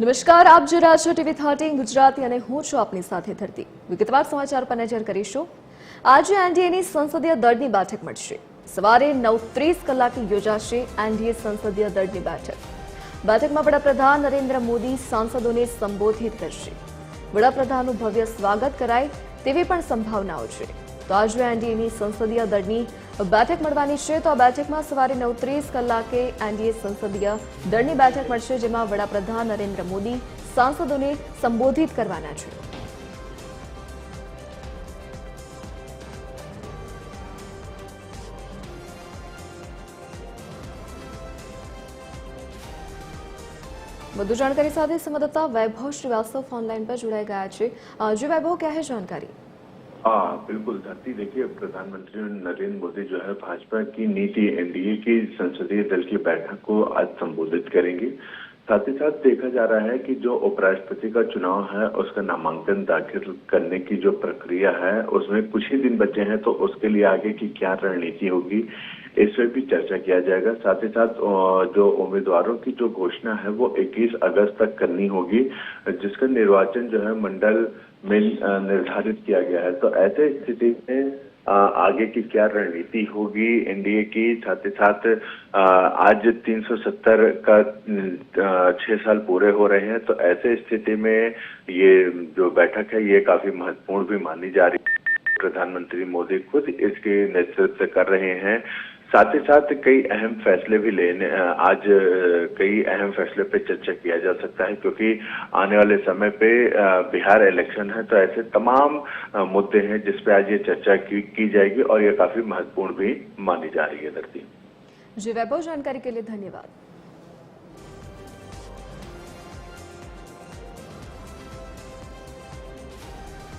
નમસ્કાર, આપ જોઈ રહ્યા છો ટીવી થર્ટીન ગુજરાતી અને હું છું આપની સાથે ધરતી. વિગતવાર સમાચાર પર નજર કરીશું. આજે એનડીએની સંસદીય દળની બેઠક મળશે. સવારે નવ ત્રીસ કલાકે યોજાશે એનડીએ સંસદીય દળની બેઠક. બેઠકમાં વડાપ્રધાન નરેન્દ્ર મોદી સાંસદોને સંબોધિત કરશે. વડાપ્રધાનનું ભવ્ય સ્વાગત કરાય તેવી પણ સંભાવનાઓ છે. તો આજે એનડીએની સંસદીય દળની બેઠક મળવાની છે તો આ બેઠકમાં સવારે નવ ત્રીસ કલાકે એનડીએ સંસદીય દળની બેઠક મળશે, જેમાં વડાપ્રધાન નરેન્દ્ર મોદી સાંસદોને સંબોધિત કરવાના છે. વધુ જાણકારી સાથે સંવાદદાતા વૈભવ શ્રીવાસ્તવ ઓનલાઈન પર જોડાઈ ગયા છે. જે વૈભવ, ક્યાં જાણકારી? हाँ बिल्कुल। धरती देखिए, प्रधानमंत्री नरेंद्र मोदी जो है, भाजपा की नीति एनडीए की संसदीय दल की बैठक को आज संबोधित करेंगे। साथ ही साथ देखा जा रहा है कि जो उपराष्ट्रपति का चुनाव है, उसका नामांकन दाखिल करने की जो प्रक्रिया है, उसमें कुछ ही दिन बचे हैं तो उसके लिए आगे की क्या रणनीति होगी, इस पर भी चर्चा किया जाएगा। साथ ही साथ जो उम्मीदवारों की जो घोषणा है, वो 21 अगस्त तक करनी होगी, जिसका निर्वाचन जो है मंडल में निर्धारित किया गया है। तो ऐसे स्थिति में आगे की क्या रणनीति होगी? एनडीए की साथ ही साथ आज 370 का छह साल पूरे हो रहे हैं तो ऐसे स्थिति में ये जो बैठक है, ये काफ़ी महत्वपूर्ण भी मानी जा रही है। प्रधानमंत्री मोदी खुद इसके नेतृत्व कर रहे हैं। साथ ही साथ कई अहम फैसले भी लेने आज कई अहम फैसले पे चर्चा किया जा सकता है क्योंकि आने वाले समय पे बिहार इलेक्शन है तो ऐसे तमाम मुद्दे हैं जिस पे आज ये चर्चा की, की जाएगी और ये काफ़ी महत्वपूर्ण भी मानी जा रही है धरती। जी वैभव जानकारी के लिए धन्यवाद।